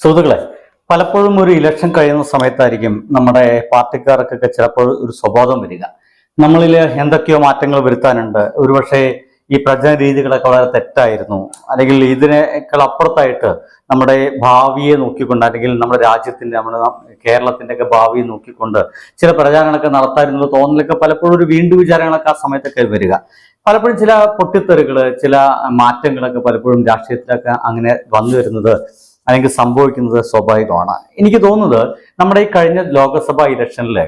സുഹൃത്തുക്കളെ പലപ്പോഴും ഒരു ഇലക്ഷൻ കഴിയുന്ന സമയത്തായിരിക്കും നമ്മുടെ പാർട്ടിക്കാർക്കൊക്കെ ചിലപ്പോൾ ഒരു സ്വബോധം വരിക. നമ്മളിൽ എന്തൊക്കെയോ മാറ്റങ്ങൾ വരുത്താനുണ്ട്. ഒരുപക്ഷെ ഈ പ്രചന രീതികളൊക്കെ വളരെ തെറ്റായിരുന്നു. അല്ലെങ്കിൽ ഇതിനേക്കാൾ അപ്പുറത്തായിട്ട് നമ്മുടെ ഭാവിയെ നോക്കിക്കൊണ്ട് അല്ലെങ്കിൽ നമ്മുടെ രാജ്യത്തിന്റെ നമ്മുടെ കേരളത്തിന്റെ ഒക്കെ ഭാവിയെ നോക്കിക്കൊണ്ട് ചില പ്രചാരണങ്ങളൊക്കെ നടത്താനുള്ള തോന്നലൊക്കെ പലപ്പോഴും ഒരു വീണ്ടും വിചാരങ്ങളൊക്കെ ആ സമയത്തൊക്കെ വരിക. പലപ്പോഴും ചില പൊട്ടിത്തെറികൾ ചില മാറ്റങ്ങളൊക്കെ പലപ്പോഴും രാഷ്ട്രീയത്തിലൊക്കെ അങ്ങനെ വന്നു വരുന്നത് അല്ലെങ്കിൽ സംഭവിക്കുന്നത് സ്വാഭാവികമാണ്. എനിക്ക് തോന്നുന്നത് നമ്മുടെ ഈ കഴിഞ്ഞ ലോക്സഭാ ഇലക്ഷനിൽ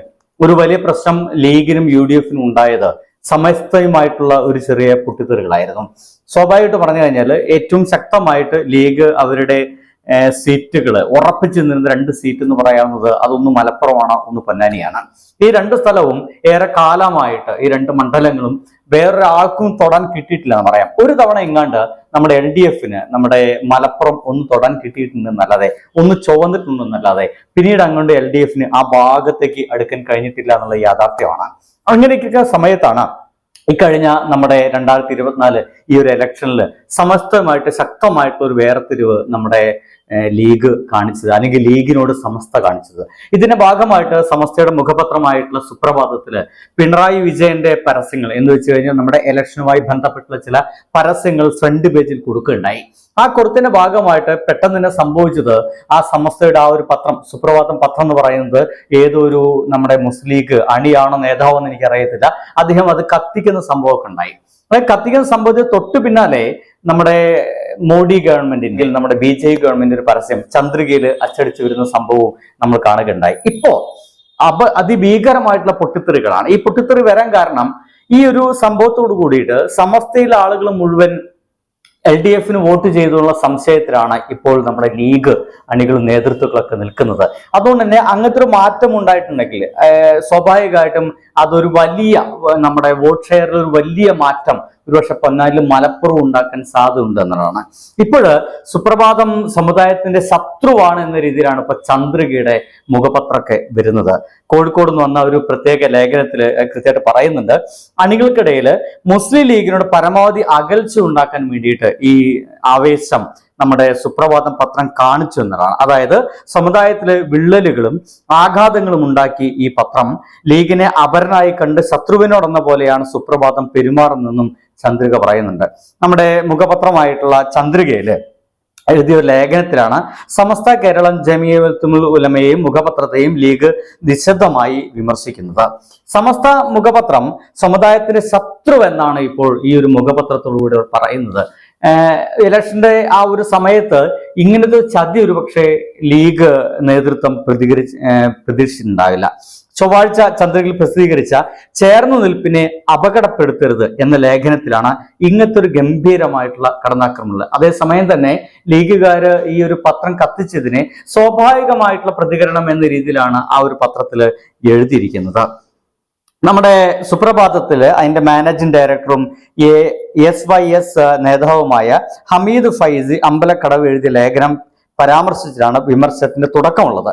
ഒരു വലിയ പ്രശ്നം ലീഗിനും യു ഡി എഫിനും ഉണ്ടായത് സമസ്തയുമായിട്ടുള്ള ഒരു ചെറിയ പൊട്ടിത്തെറികളായിരുന്നു. സ്വാഭാവികമായിട്ട് പറഞ്ഞു കഴിഞ്ഞാൽ ഏറ്റവും ശക്തമായിട്ട് ലീഗ് അവരുടെ സീറ്റുകൾ ഉറപ്പിച്ചു നിന്ന രണ്ട് സീറ്റ് എന്ന് പറയാവുന്നത് അതൊന്ന് മലപ്പുറമാണ് ഒന്ന് പൊന്നാനിയാണ്. ഈ രണ്ട് സ്ഥലവും ഏറെ കാലമായിട്ട് ഈ രണ്ട് മണ്ഡലങ്ങളും വേറൊരാൾക്കും തൊടാൻ കിട്ടിയിട്ടില്ല എന്ന് പറയാം. ഒരു തവണ എങ്ങാണ്ട് നമ്മുടെ എൽ ഡി എഫിന് നമ്മുടെ മലപ്പുറം ഒന്ന് തൊടാൻ കിട്ടിയിട്ടുണ്ടെന്നല്ലാതെ ഒന്ന് ചുവന്നിട്ടുണ്ടെന്നല്ലാതെ പിന്നീട് അങ്ങോട്ട് എൽ ഡി എഫിന് ആ ഭാഗത്തേക്ക് അടുക്കാൻ കഴിഞ്ഞിട്ടില്ല എന്നുള്ള യാഥാർത്ഥ്യമാണ്. അങ്ങനെയൊക്കെ സമയത്താണ് ഇക്കഴിഞ്ഞ നമ്മുടെ രണ്ടായിരത്തി ഇരുപത്തിനാല് ഈ ഒരു ഇലക്ഷനിൽ സമസ്തമായിട്ട് ശക്തമായിട്ടുള്ള ഒരു വേർതിരിവ് നമ്മുടെ ലീഗ് കാണിച്ചത് അല്ലെങ്കിൽ ലീഗിനോട് സമസ്ത കാണിച്ചത്. ഇതിന്റെ ഭാഗമായിട്ട് സമസ്തയുടെ മുഖപത്രമായിട്ടുള്ള സുപ്രഭാതത്തിൽ പിണറായി വിജയന്റെ പരസ്യങ്ങൾ എന്ന് വെച്ച് കഴിഞ്ഞാൽ നമ്മുടെ ഇലക്ഷനുമായി ബന്ധപ്പെട്ടുള്ള ചില പരസ്യങ്ങൾ ഫ്രണ്ട് പേജിൽ കൊടുക്കുകയുണ്ടായി. ആ കൊടുത്തിന്റെ ഭാഗമായിട്ട് പെട്ടെന്ന് തന്നെ സംഭവിച്ചത് ആ സമസ്തയുടെ ആ ഒരു പത്രം സുപ്രഭാതം പത്രം എന്ന് പറയുന്നത് ഏതൊരു നമ്മുടെ മുസ്ലിം ലീഗ് അണിയാണോ നേതാവെന്ന് എനിക്കറിയത്തില്ല. അദ്ദേഹം അത് കത്തിക്കുന്ന സംഭവമൊക്കെ ഉണ്ടായി. അതായത് കത്തിക്കുന്ന സംഭവത്തിൽ തൊട്ടു പിന്നാലെ നമ്മുടെ മോഡി ഗവൺമെന്റിന്റെ നമ്മുടെ ബി ജെ ഗവൺമെന്റ് ഒരു പരസ്യം ചന്ദ്രികയിൽ അച്ചടിച്ചു വരുന്ന സംഭവവും നമ്മൾ കാണുകയുണ്ടായി. ഇപ്പോ അപ അതിഭീകരമായിട്ടുള്ള പൊട്ടിത്തെറികളാണ്. ഈ പൊട്ടിത്തെറി വരാൻ കാരണം ഈ ഒരു സംഭവത്തോട് കൂടിയിട്ട് സമസ്തയിലെ ആളുകൾ മുഴുവൻ എൽ ഡി എഫിന് വോട്ട് ചെയ്തുള്ള സംശയത്തിലാണ് ഇപ്പോൾ നമ്മുടെ ലീഗ് അണികളും നേതൃത്വങ്ങളൊക്കെ നിൽക്കുന്നത്. അതുകൊണ്ട് തന്നെ അങ്ങനത്തെ ഒരു മാറ്റം ഉണ്ടായിട്ടുണ്ടെങ്കിൽ സ്വാഭാവികമായിട്ടും അതൊരു വലിയ നമ്മുടെ വോട്ട് ഷെയറിൽ ഒരു വലിയ മാറ്റം ഒരുപക്ഷെ പൊന്നാലിലും മലപ്പുറം ഉണ്ടാക്കാൻ സാധ്യതയുണ്ട് എന്നുള്ളതാണ്. ഇപ്പോഴ് സുപ്രഭാതം സമുദായത്തിന്റെ ശത്രുവാണ് എന്ന രീതിയിലാണ് ഇപ്പൊ ചന്ദ്രികയുടെ മുഖപത്രമൊക്കെ വരുന്നത്. കോഴിക്കോട് നിന്ന് വന്ന ഒരു പ്രത്യേക ലേഖനത്തിൽ കൃത്യമായിട്ട് പറയുന്നുണ്ട്. അണികൾക്കിടയിൽ മുസ്ലിം ലീഗിനോട് പരമാവധി അകൽച്ച ഉണ്ടാക്കാൻ വേണ്ടിയിട്ട് ഈ ആവേശം നമ്മുടെ സുപ്രഭാതം പത്രം കാണിച്ചു എന്നതാണ്. അതായത് സമുദായത്തിലെ വിള്ളലുകളും ആഘാതങ്ങളും ഉണ്ടാക്കി ഈ പത്രം ലീഗിനെ അപരനായി കണ്ട് ശത്രുവിനോടെന്ന പോലെയാണ് സുപ്രഭാതം പെരുമാറുന്നതെന്നും ചന്ദ്രിക പറയുന്നുണ്ട്. നമ്മുടെ മുഖപത്രമായിട്ടുള്ള ചന്ദ്രികയിൽ എഴുതിയ ഒരു ലേഖനത്തിലാണ് സമസ്ത കേരളം ജമിയത്തുൽ ഉലമയെയും മുഖപത്രത്തെയും ലീഗ് നിശബ്ദമായി വിമർശിക്കുന്നത്. സമസ്ത മുഖപത്രം സമുദായത്തിന്റെ ശത്രുവെന്നാണ് ഇപ്പോൾ ഈ ഒരു മുഖപത്രത്തോടുകൂടി പറയുന്നത്. ഇലക്ഷന്റെ ആ ഒരു സമയത്ത് ഇങ്ങനത്തെ ചതി ഒരുപക്ഷെ ലീഗ് നേതൃത്വം പ്രതികരിച്ച് പ്രതീക്ഷിച്ചിട്ടുണ്ടാവില്ല. ചൊവ്വാഴ്ച ചന്ദ്രകിൽ പ്രസിദ്ധീകരിച്ച ചേർന്ന നിൽപ്പിനെ അപകടപ്പെടുത്തരുത് എന്ന ലേഖനത്തിലാണ് ഇങ്ങനത്തെ ഒരു ഗംഭീരമായിട്ടുള്ള കടന്നാക്രമണങ്ങൾ അതേസമയം തന്നെ ലീഗുകാര് ഈ ഒരു പത്രം കത്തിച്ചതിനെ സ്വാഭാവികമായിട്ടുള്ള പ്രതികരണം എന്ന രീതിയിലാണ് ആ ഒരു പത്രത്തിൽ എഴുതിയിരിക്കുന്നത്. നമ്മുടെ സുപ്രഭാതത്തിൽ അതിന്റെ മാനേജിംഗ് ഡയറക്ടറും എസ് വൈ എസ് നേതാവുമായ ഹമീദ് ഫൈസി അമ്പലക്കടവ് എഴുതിയ ലേഖനം പരാമർശിച്ചിട്ടാണ് വിമർശനത്തിന്റെ തുടക്കമുള്ളത്.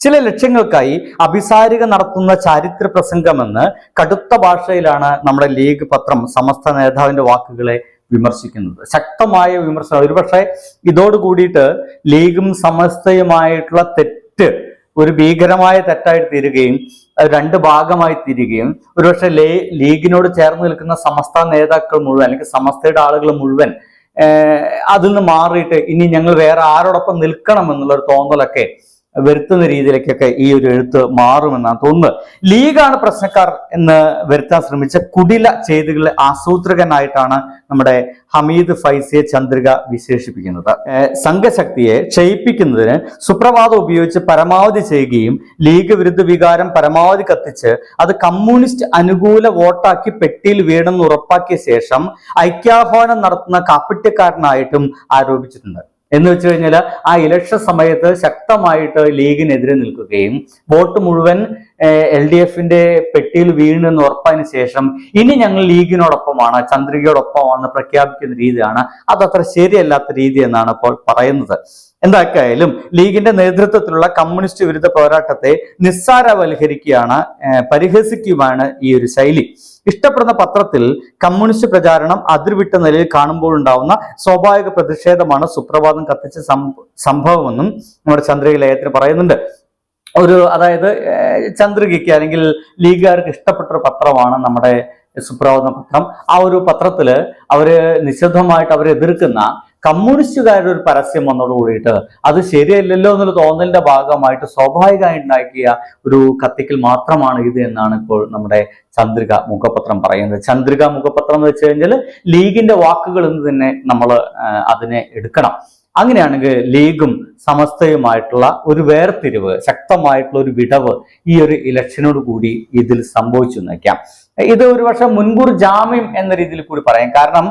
ചില ലക്ഷ്യങ്ങൾക്കായി അഭിസാരിക നടത്തുന്ന ചാരിത്ര പ്രസംഗമെന്ന് കടുത്ത ഭാഷയിലാണ് നമ്മുടെ ലീഗ് പത്രം സമസ്ത നേതാവിന്റെ വാക്കുകളെ വിമർശിക്കുന്നത്. ശക്തമായ വിമർശനം. ഒരുപക്ഷെ ഇതോട് കൂടിയിട്ട് ലീഗും സമസ്തയുമായിട്ടുള്ള തെറ്റ് ഒരു ഭീകരമായ തെറ്റായി തീരുകയും അത് രണ്ട് ഭാഗമായി തീരുകയും ഒരുപക്ഷെ ലേ ലീഗിനോട് ചേർന്ന് നിൽക്കുന്ന സമസ്ത നേതാക്കൾ മുഴുവൻ അല്ലെങ്കിൽ സമസ്തയുടെ ആളുകൾ മുഴുവൻ അതിൽ നിന്ന് മാറിയിട്ട് ഇനി ഞങ്ങൾ വേറെ ആരോടൊപ്പം നിൽക്കണം എന്നുള്ള ഒരു തോന്നലൊക്കെ വരുത്തുന്ന രീതിയിലേക്കൊക്കെ ഈ ഒരു എഴുത്ത് മാറുമെന്നാണ് തോന്നുന്നത്. ലീഗാണ് പ്രശ്നക്കാർ എന്ന് വരുത്താൻ ശ്രമിച്ച കുടില ചെയ്തികളെ ആസൂത്രകനായിട്ടാണ് നമ്മുടെ ഹമീദ് ഫൈസിയെ ചന്ദ്രിക വിശേഷിപ്പിക്കുന്നത്. സംഘശക്തിയെ ക്ഷയിപ്പിക്കുന്നതിന് സുപ്രഭാതം ഉപയോഗിച്ച് പരമാവധി ചെയ്യുകയും ലീഗ് വിരുദ്ധ വികാരം പരമാവധി കത്തിച്ച് അത് കമ്മ്യൂണിസ്റ്റ് അനുകൂല വോട്ടാക്കി പെട്ടിയിൽ വീണെന്ന് ഉറപ്പാക്കിയ ശേഷം ഐക്യാഹ്വാനം നടത്തുന്ന കാപ്പിറ്റക്കാരനായിട്ടും ആരോപിച്ചിട്ടുണ്ട്. എന്ന് വെച്ച് കഴിഞ്ഞാൽ ആ ഇലക്ഷൻ സമയത്ത് ശക്തമായിട്ട് ലീഗിനെതിരെ നിൽക്കുകയും വോട്ട് മുഴുവൻ എൽ ഡി എഫിന്റെ പെട്ടിയിൽ വീണെന്ന് ഉറപ്പായതിനു ശേഷം ഇനി ഞങ്ങൾ ലീഗിനോടൊപ്പമാണ് ചന്ദ്രികയോടൊപ്പമാണ് പ്രഖ്യാപിക്കുന്ന രീതിയാണ്. അത് അത്ര ശരിയല്ലാത്ത രീതി എന്നാണ് ഇപ്പോൾ പറയുന്നത്. എന്താക്കായാലും ലീഗിന്റെ നേതൃത്വത്തിലുള്ള കമ്മ്യൂണിസ്റ്റ് വിരുദ്ധ പോരാട്ടത്തെ നിസ്സാരവൽക്കരിക്കുകയാണ് പരിഹസിക്കുകയാണ് ഈ ഒരു ശൈലി. ഇഷ്ടപ്പെടുന്ന പത്രത്തിൽ കമ്മ്യൂണിസ്റ്റ് പ്രചാരണം അതിർവിട്ട നിലയിൽ കാണുമ്പോൾ കാണുമ്പോഴുണ്ടാവുന്ന സ്വാഭാവിക പ്രതിഷേധമാണ് സുപ്രഭാതം കത്തിച്ച സംഭവമെന്നും നമ്മുടെ ചന്ദ്രിക ലയത്തിന് പറയുന്നുണ്ട്. ഒരു അതായത് ചന്ദ്രികയ്ക്ക് അല്ലെങ്കിൽ ലീഗുകാർക്ക് ഇഷ്ടപ്പെട്ട ഒരു പത്രമാണ് നമ്മുടെ സുപ്രഭാത പത്രം. ആ ഒരു പത്രത്തിൽ അവർ നിശബ്ദമായിട്ട് അവരെ എതിർക്കുന്ന കമ്മ്യൂണിസ്റ്റുകാരുടെ ഒരു പരസ്യം വന്നതോട് കൂടിയിട്ട് അത് ശരിയല്ലല്ലോ എന്നുള്ള തോന്നലിന്റെ ഭാഗമായിട്ട് സ്വാഭാവികമായി ഉണ്ടാക്കിയ ഒരു കത്തിക്കൽ മാത്രമാണ് ഇത് എന്നാണ് ഇപ്പോൾ നമ്മുടെ ചന്ദ്രിക മുഖപത്രം പറയുന്നത്. ചന്ദ്രിക മുഖപത്രം എന്ന് വെച്ച് കഴിഞ്ഞാൽ ലീഗിന്റെ വാക്കുകൾ എന്ന് തന്നെ നമ്മൾ അതിനെ എടുക്കണം. അങ്ങനെയാണെങ്കിൽ ലീഗും സമസ്തയുമായിട്ടുള്ള ഒരു വേർതിരിവ് ശക്തമായിട്ടുള്ള ഒരു വിടവ് ഈ ഒരു ഇലക്ഷനോട് കൂടി ഇതിൽ സംഭവിച്ചു എന്നേക്കാം ഇത് ഒരു പക്ഷെ മുൻകൂർ ജാമ്യം എന്ന രീതിയിൽ കൂടി പറയാം. കാരണം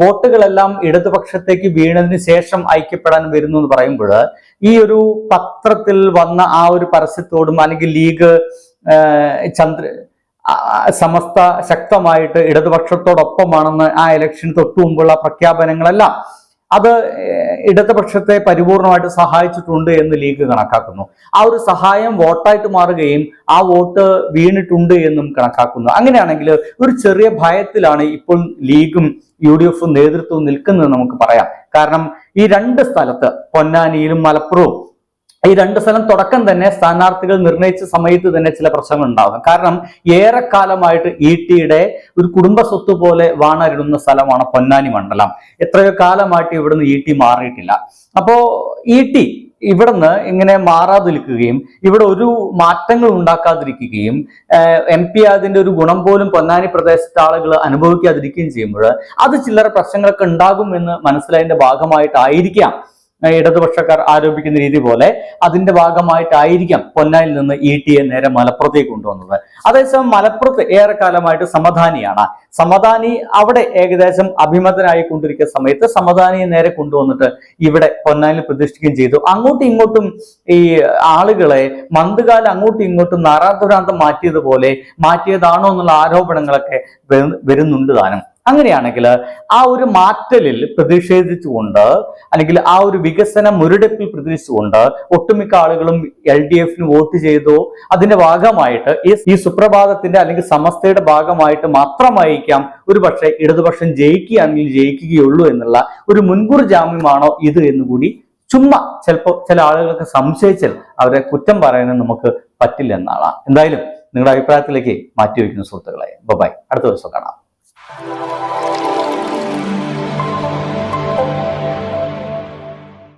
വോട്ടുകളെല്ലാം ഇടതുപക്ഷത്തേക്ക് വീണതിന് ശേഷം ഐക്യപ്പെടാൻ വരുന്നു എന്ന് പറയുമ്പോൾ ഈ ഒരു പത്രത്തിൽ വന്ന ആ ഒരു പരസ്യത്തോടും അല്ലെങ്കിൽ ലീഗ് ചന്ദ്ര സമസ്ത ശക്തമായിട്ട് ഇടതുപക്ഷത്തോടൊപ്പമാണെന്ന് ആ ഇലക്ഷന് തൊട്ടു മുമ്പുള്ള പ്രഖ്യാപനങ്ങളെല്ലാം അത് ഇടതുപക്ഷത്തെ പരിപൂർണമായിട്ട് സഹായിച്ചിട്ടുണ്ട് എന്ന് ലീഗ് കണക്കാക്കുന്നു. ആ ഒരു സഹായം വോട്ടായിട്ട് മാറുകയും ആ വോട്ട് വീണിട്ടുണ്ട് എന്നും കണക്കാക്കുന്നു. അങ്ങനെയാണെങ്കിൽ ഒരു ചെറിയ ഭയത്തിലാണ് ഇപ്പോൾ ലീഗും യു ഡി എഫും നേതൃത്വവും നിൽക്കുന്നത് നമുക്ക് പറയാം. കാരണം ഈ രണ്ട് സ്ഥലത്ത് പൊന്നാനിയിലും മലപ്പുറവും ഈ രണ്ട് സ്ഥലം തുടക്കം തന്നെ സ്ഥാനാർത്ഥികൾ നിർണയിച്ച സമയത്ത് തന്നെ ചില പ്രശ്നങ്ങൾ ഉണ്ടാകും. കാരണം ഏറെക്കാലമായിട്ട് ഇ ടിയുടെ ഒരു കുടുംബ സ്വത്ത് പോലെ വാണരുന്ന സ്ഥലമാണ് പൊന്നാനി മണ്ഡലം. എത്രയോ കാലമായിട്ട് ഇവിടുന്ന് ഇ ടി മാറിയിട്ടില്ല. അപ്പോ ഇ ടി ഇവിടുന്ന് ഇങ്ങനെ മാറാതിരിക്കുകയും ഇവിടെ ഒരു മാറ്റങ്ങൾ ഉണ്ടാക്കാതിരിക്കുകയും എം പി അതിന്റെ ഒരു ഗുണം പോലും പൊന്നാനി പ്രദേശത്തെ ആളുകൾ അനുഭവിക്കാതിരിക്കുകയും ചെയ്യുമ്പോൾ അത് ചില്ലറ പ്രശ്നങ്ങളൊക്കെ ഉണ്ടാകും എന്ന് മനസ്സിലായതിന്റെ ഭാഗമായിട്ടായിരിക്കാം ഇടതുപക്ഷക്കാർ ആരോപിക്കുന്ന രീതി പോലെ അതിന്റെ ഭാഗമായിട്ടായിരിക്കാം പൊന്നായിൽ നിന്ന് ഇ ടി എ നേരെ മലപ്പുറത്തേക്ക് കൊണ്ടുവന്നത്. അതേസമയം മലപ്പുറത്ത് ഏറെക്കാലമായിട്ട് സമധാനിയാണ്. സമധാനി അവിടെ ഏകദേശം അഭിമതനായി കൊണ്ടിരിക്കുന്ന സമയത്ത് സമധാനിയെ നേരെ കൊണ്ടുവന്നിട്ട് ഇവിടെ പൊന്നാനിൽ പ്രതിഷ്ഠിക്കുകയും ചെയ്തു. അങ്ങോട്ടും ഇങ്ങോട്ടും ഈ ആളുകളെ മന്ദകാലം അങ്ങോട്ടും ഇങ്ങോട്ടും നാറാതുരാന്തം മാറ്റിയതുപോലെ മാറ്റിയതാണോ എന്നുള്ള ആരോപണങ്ങളൊക്കെ വരു- വരുന്നുണ്ട് താനും. അങ്ങനെയാണെങ്കിൽ ആ ഒരു മാറ്റലിൽ പ്രതിഷേധിച്ചുകൊണ്ട് അല്ലെങ്കിൽ ആ ഒരു വികസന മുരടിപ്പിൽ പ്രതിഷേധിച്ചുകൊണ്ട് ഒട്ടുമിക്ക ആളുകളും എൽ ഡി എഫിന് വോട്ട് ചെയ്തു. അതിന്റെ ഭാഗമായിട്ട് ഈ സുപ്രഭാതത്തിന്റെ അല്ലെങ്കിൽ സമസ്തയുടെ ഭാഗമായിട്ട് മാത്രമായിരിക്കാം ഒരു പക്ഷേ ഇടതുപക്ഷം ജയിക്കുകയാണെങ്കിൽ ജയിക്കുകയുള്ളൂ എന്നുള്ള ഒരു മുൻകൂർ ജാമ്യമാണോ ഇത് എന്നുകൂടി ചുമ്മാ ചിലപ്പോൾ ചില ആളുകൾക്ക് സംശയിച്ചാൽ അവരെ കുറ്റം പറയാനും നമുക്ക് പറ്റില്ല എന്നാണ്. എന്തായാലും നിങ്ങളുടെ അഭിപ്രായത്തിലേക്ക് മാറ്റി വയ്ക്കുന്ന സുഹൃത്തുക്കളെ ബൈ. അടുത്ത ദിവസം കാണാം. Thank you.